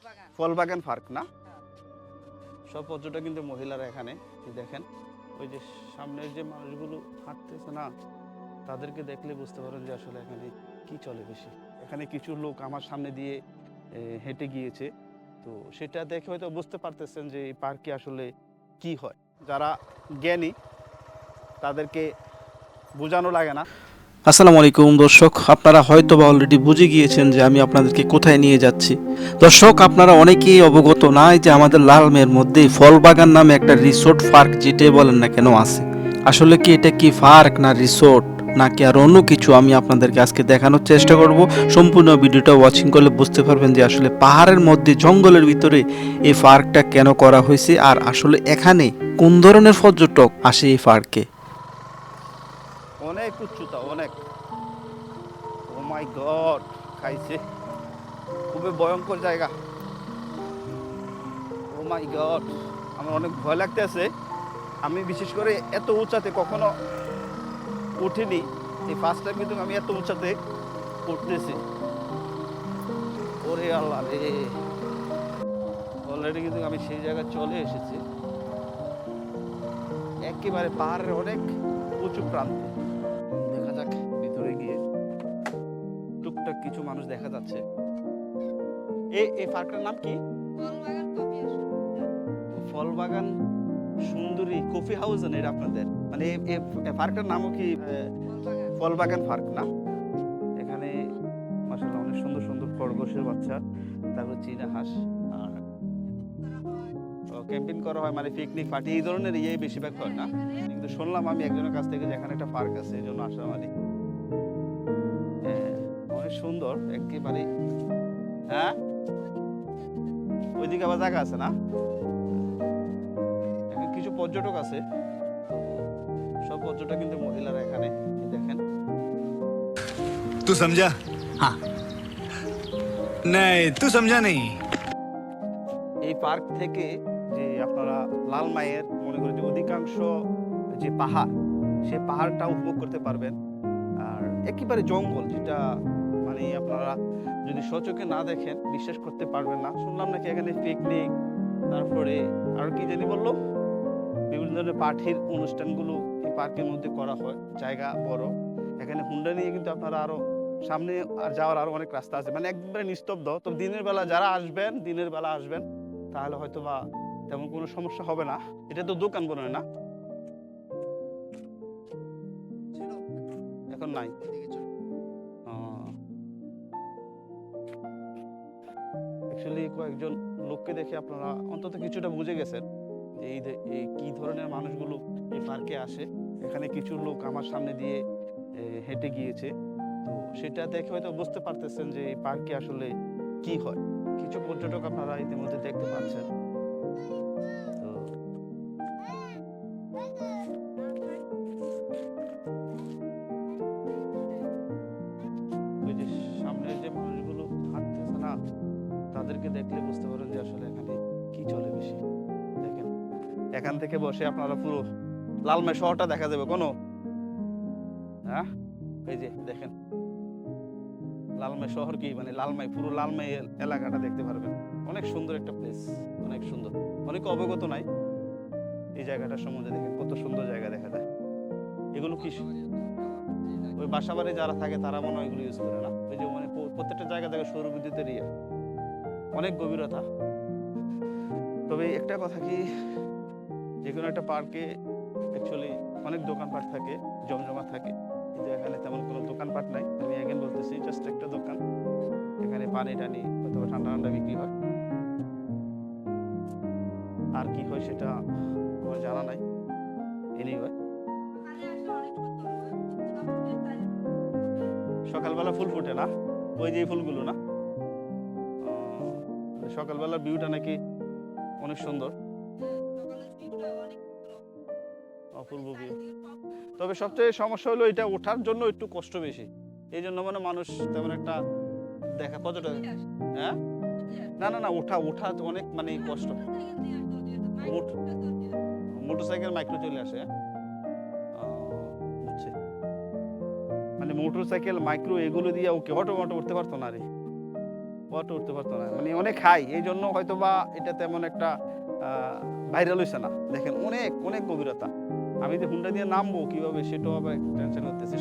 ফলবাগান। ফলবাগান park না? সব পর্যটক কিন্তু মহিলারা এখানে দেখেন। ওই যে সামনের যে মানুষগুলো হাঁটতেছে না তাদেরকে দেখলে বুঝতে পারেন যে আসলে এখানে কি চলে বেশি। এখানে কিছু লোক আমার সামনে দিয়ে হেঁটে গিয়েছে। তো সেটা দেখে হয়তো বুঝতে পারতেছেন যে এই পার্কে আসলে কি হয়। যারা জ্ঞানী তাদেরকে বোঝানো লাগে না। আসসালামু আলাইকুম দর্শক, আপনারা হয়তো বা অলরেডি বুঝে গিয়েছেন যে আমি আপনাদেরকে কোথায় নিয়ে যাচ্ছি। দর্শক, আপনারা অনেকেই অবগত নাই যে আমাদের লালমের মধ্যে ফলবাগান নামে একটা রিসোর্ট পার্ক যেটাই বলেন না কেন আছে। আসলে কি এটা কি পার্ক না রিসোর্ট নাকি আর অন্য কিছু আমি আপনাদেরকে আজকে দেখানোর চেষ্টা করব। সম্পূর্ণ ভিডিওটা ওয়াচিং করলে বুঝতে পারবেন যে আসলে পাহাড়ের মধ্যে, জঙ্গলের ভিতরে এই পার্কটা কেন করা হয়েছে আর আসলে এখানে কোন ধরনের পর্যটক আসে এই পার্কে অনেক উচ্চতা, অনেক। ও মাই গড খাইছে। খুবই ভয়ঙ্কর জায়গা। ও মাই গড আমার অনেক ভয় লাগতেছে। আমি বিশেষ করে এত উঁচাতে কখনো উঠিনি। এই ফার্স্ট টাইম কিন্তু আমি এত উঁচাতে উঠতেছি। ওরে আল্লাহ রে। অলরেডি কিন্তু আমি সেই জায়গায় চলে এসেছি। একেবারে পাহাড়ের অনেক উঁচু প্রান্তে। কিছু মানুষ দেখা যাচ্ছে। এ এই পার্কটার নাম কি? ফলবাগান সুন্দরী কফি হাউস এটা আপনাদের। মানে এই- পার্কটার নামও কি ফলবাগান। পার্ক না? এখানে মাসাল্লাহ অনেক সুন্দর সুন্দর খরগোশের বাচ্চা তারপর চীনা হাঁস আর ক্যাম্পিং করা হয় মানে পিকনিক পার্টি এই ধরনের ইয়ে বেশিরভাগ হয় না। কিন্তু শুনলাম আমি একজনের কাছ থেকে যে এখানে একটা পার্ক আছে এই জন্য আসা মানে হ্যাঁ, অনেক সুন্দর একেবারে। হ্যাঁ? ওইদিকে আবার জায়গা আছে না? কিছু পর্যটক আছে। সব পর্যটক কিন্তু মহিলারা এখানে দেখেন। তুই সমঝা হ্যাঁ নাই তুই সমঝা নেই এই পার্ক থেকে যে আপনারা লাল মায়ের মনে করেন যে অধিকাংশ যে পাহাড় সে পাহাড়টা উপভোগ করতে পারবেন। আর একেবারে জঙ্গল যেটা মানে আপনারা যদি সচোখে না দেখেন, বিশ্বাস করতে পারবেন না। শুনলাম নাকি এখানে পিকনিক তারপরে আর কি জানি বলল? বিভিন্ন ধরনের পার্টির অনুষ্ঠানগুলো এই পার্কের মধ্যে করা হয়, জায়গা বড়। এখানে হুন্ডা নিয়ে কিন্তু আপনারা আরও সামনে আর যাওয়ার আরও অনেক রাস্তা আছে। মানে একবারে নিস্তব্ধ। তো দিনের বেলা যারা আসবেন, দিনের বেলা আসবেন, তাহলে হয়তো বা তেমন কোনো সমস্যা হবে না। এটা তো দোকান মনে না? এখন নাই। কয়েকজন লোককে দেখে আপনারা অন্তত কিছুটা বুঝে গেছেন যে এই কি ধরনের মানুষগুলো এই পার্কে আসে। এখানে কিছু লোক আমার সামনে দিয়ে হেঁটে গিয়েছে। তো সেটা দেখে হয়তো বুঝতে পারতেছেন যে এই পার্কে আসলে কি হয়। কিছু পর্যটক আপনারা ইতিমধ্যে দেখতে পাচ্ছেন। ওই যে যে মানুষগুলো হাঁটতেছে না তাদেরকে দেখলে বুঝতে পারেন যে আসলে এখানে কি চলে বেশি। দেখেন, এখান থেকে বসে আপনারা পুরো লালমাই শহরটা দেখা যাবে, কোনো? হ্যাঁ? এই যে, দেখেন। লালমাই শহর কি? মানে লালমাই পুরো লালমাই এলাকাটা দেখতে পারবেন। অনেক সুন্দর একটা প্লেস অনেক সুন্দর। অনেক অবগত নাই এই জায়গাটা সম্বন্ধে, দেখেন, কত সুন্দর জায়গা দেখা যায়। এগুলো কি ওই বাসা বাড়ি যারা থাকে, তারা মনে হয় এগুলো ইউজ করে না। ওই যে মানে প্রত্যেকটা জায়গা থেকে সৌর বিদ্যুতের ইয়ে অনেক গভীরতা। তবে একটা কথা কি যে কোনো একটা পার্কে অ্যাকচুয়ালি অনেক দোকানপাট থাকে জমজমা থাকে। কিন্তু এখানে তেমন কোনো দোকানপাট নাই। আমি এগেন বলতেছি জাস্ট একটা দোকান। এখানে পানি টানি অথবা ঠান্ডা ঠান্ডা বিক্রি হয়। আর কি হয় সেটা আমার জানা নাই। এনিওয়ে সকালবেলা ফুল ফুটে না। ওই যে ফুলগুলো না। সকালবেলার ভিউটা নাকি অনেক সুন্দর। অপূর্ব ভিউ তবে সবচেয়ে সমস্যা হলো এটা ওঠার জন্য একটু কষ্ট বেশি। এই জন্য মানে মানুষ তেমন একটা দেখা কতটা হ্যাঁ? না না না, ওঠা ওঠা অনেক মানে কষ্ট। মোটরসাইকেল মাইক্রো চলে আসে বুঝছি। মানে মোটরসাইকেল, মাইক্রো এগুলো দিয়ে ওকে অটো অটো উঠতে পারতো না রে। ওয়াটে উঠতে পারতো না। মানে অনেক হাই এই জন্য হয়তো বা এটা তেমন একটা ভাইরাল হয়েছে না। দেখেন অনেক অনেক গভীরতা। আমি যে হুন্ডা দিয়ে নামবো কীভাবে সেটাও আবার টেনশন হতেছে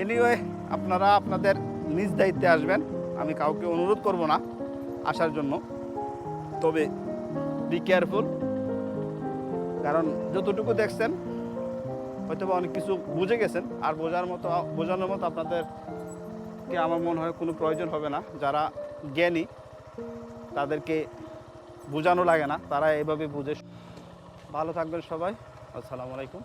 এনিওয়ে আপনারা আপনাদের নিজ দায়িত্বে আসবেন। আমি কাউকে অনুরোধ করব না আসার জন্য। তবে বি কেয়ারফুল কারণ যতটুকু দেখছেন হয়তো বা অনেক কিছু বুঝে গেছেন। আর বোঝার মতো, বোঝানোর মতো আপনাদেরকে আমার মনে হয় কোনো প্রয়োজন হবে না। যারা জ্ঞানী, তাদেরকে বোঝানো লাগে না। তারা এভাবে বুঝে ভালো থাকবেন সবাই। আসসালামু আলাইকুম।